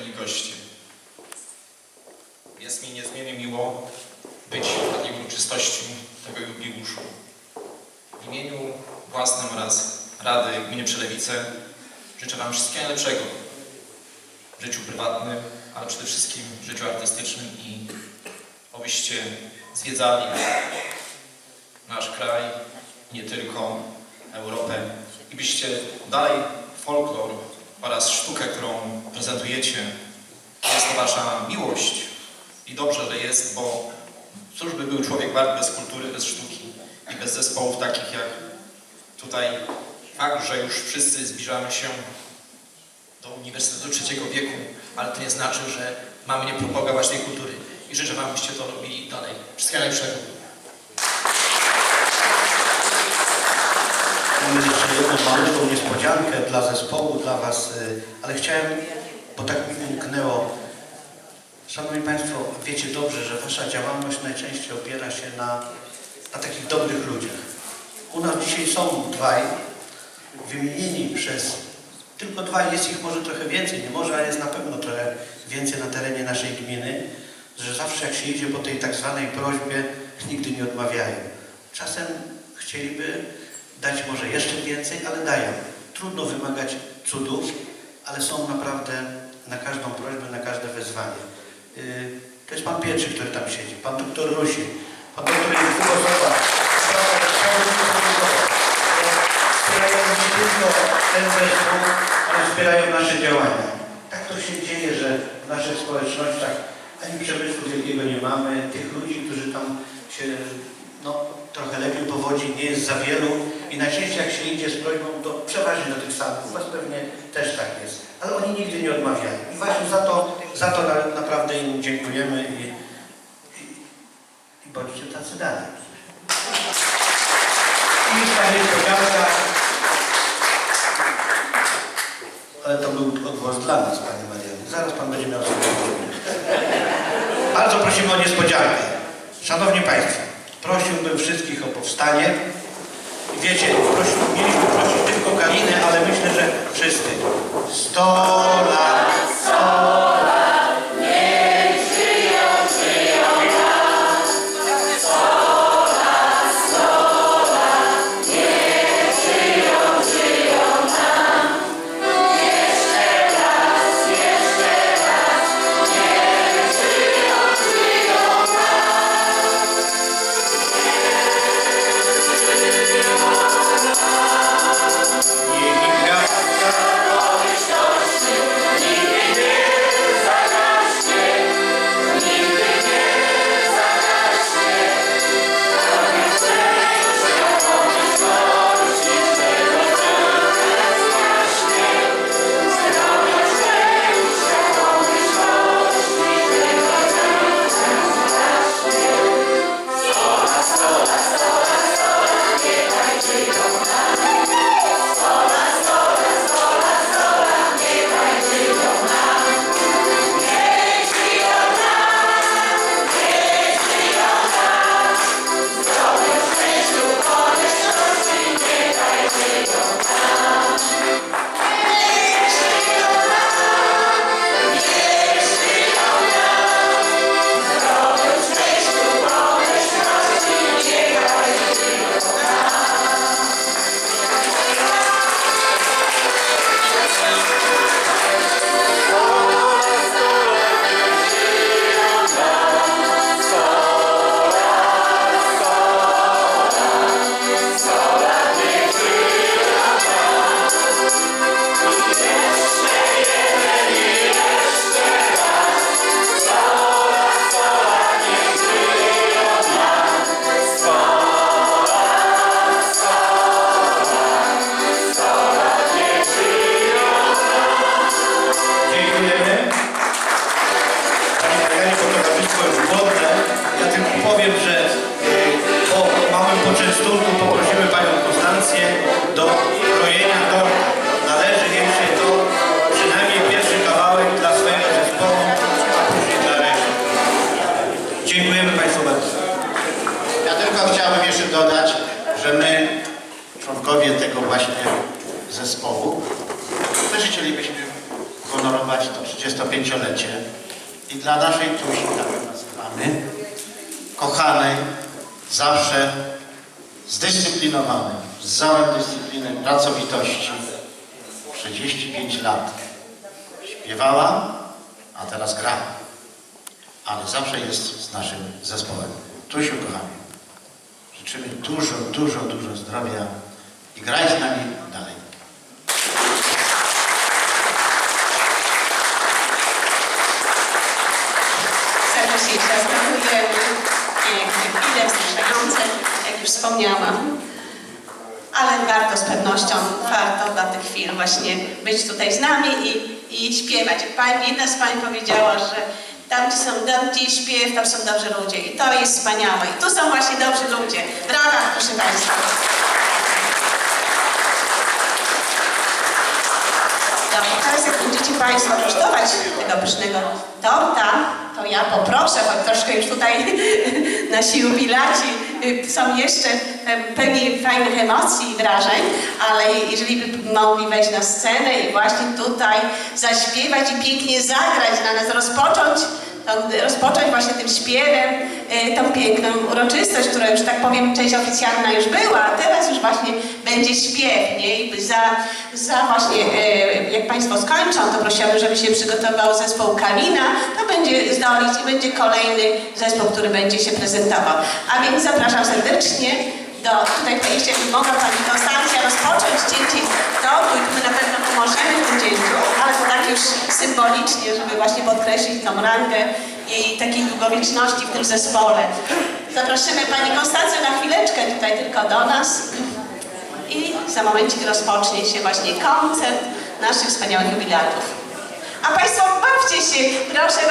zaczelni goście. Jest mi niezmiernie miło być w takiej uroczystości tego jubileuszu. W imieniu własnym oraz Rady Gminy Przelewice życzę Wam wszystkiego najlepszego w życiu prywatnym, ale przede wszystkim w życiu artystycznym i obyście zwiedzali nasz kraj, nie tylko Europę i byście dalej folklor oraz sztukę, którą prezentujecie, jest to Wasza miłość i dobrze, że jest, bo cóż by był człowiek wart bez kultury, bez sztuki i bez zespołów takich jak tutaj fakt, że już wszyscy zbliżamy się do Uniwersytetu Trzeciego Wieku, ale to nie znaczy, że mamy nie propagować tej kultury i życzę Wam, byście to robili dalej. Wszystkiego najlepszego. Mamy malutką niespodziankę dla zespołu, dla Was, y, ale chciałem, bo tak mi umknęło. Szanowni Państwo, wiecie dobrze, że Wasza działalność najczęściej opiera się na, na takich dobrych ludziach. U nas dzisiaj są dwaj, wymienieni przez tylko dwaj, jest ich może trochę więcej, nie może, ale jest na pewno trochę więcej na terenie naszej gminy, że zawsze jak się idzie po tej tak zwanej prośbie, nigdy nie odmawiają. Czasem chcieliby dać może jeszcze więcej, ale dają. Trudno wymagać cudów, ale są naprawdę na każdą prośbę, na każde wezwanie. Yy, To jest pan pierwszy, który tam siedzi, pan doktor Rusi. Pan doktor jest osoba. Wspierają nie tylko ten zespół, ale wspierają nasze działania. Tak to się dzieje, że w naszych społecznościach ani przemysłu wielkiego nie mamy. Tych ludzi, którzy tam się no, trochę lepiej powodzi, nie jest za wielu i najczęściej jak się idzie z prośbą, to przeważnie do tych samych. U Was pewnie też tak jest. Ale oni nigdy nie odmawiają. I właśnie za to, za to na, naprawdę im dziękujemy i, i, i bądźcie tacy dalej. I już ta niespodzianka. Ale to był odgłos dla nas, Panie Marianie. Zaraz Pan będzie miał sobie Bardzo prosimy o niespodziankę. Szanowni Państwo, prosiłbym wszystkich o powstanie. Wiecie, mieliśmy prosić tylko Karinę, ale myślę, że wszyscy. 100 jeszcze dodać, że my, członkowie tego właśnie zespołu, też chcielibyśmy uhonorować to 35-lecie i dla naszej Tusi, tak nazywamy, kochanej, zawsze zdyscyplinowanej, z całym dyscypliny, pracowitości, 35 lat śpiewała, a teraz gra, ale zawsze jest z naszym zespołem. Tusiu, kochany, życzymy dużo, dużo, dużo zdrowia i graj z nami dalej. Serdecznie jeszcze raz. Piękne chwile, jak już wspomniałam. Ale warto z pewnością, warto dla tych chwil właśnie być tutaj z nami i, i śpiewać. Pani, jedna z Pań powiedziała, że tam gdzie, są, jest śpiew, tam są dobrzy ludzie. I to jest wspaniałe. I tu są właśnie dobrzy ludzie. Brawa, proszę Państwa. Dobrze, teraz jak będziecie Państwo kosztować tego pysznego torta, to ja poproszę, choć troszkę już tutaj nasi jubilaci są jeszcze pełni fajnych emocji i wrażeń, ale jeżeli by mogli wejść na scenę i właśnie tutaj zaśpiewać i pięknie zagrać dla nas, rozpocząć rozpocząć właśnie tym śpiewem y, tą piękną uroczystość, która już tak powiem część oficjalna już była, a teraz już właśnie będzie śpiew, nie? I za, za właśnie, y, jak Państwo skończą, to prosiłabym, żeby się przygotował zespół Kalina, to będzie zdolić i będzie kolejny zespół, który będzie się prezentował. A więc zapraszam serdecznie do, tutaj jeśli mogła Pani Konstancja rozpocząć cięcie tortu i my na pewno pomożemy w tym cięciu, ale to tak już symbolicznie, żeby właśnie podkreślić tą rangę jej takiej długowieczności w tym zespole. Zaprosimy Pani Konstancję na chwileczkę tutaj tylko do nas i za momencik rozpocznie się właśnie koncert naszych wspaniałych jubilatów. A Państwo bawcie się, proszę bardzo.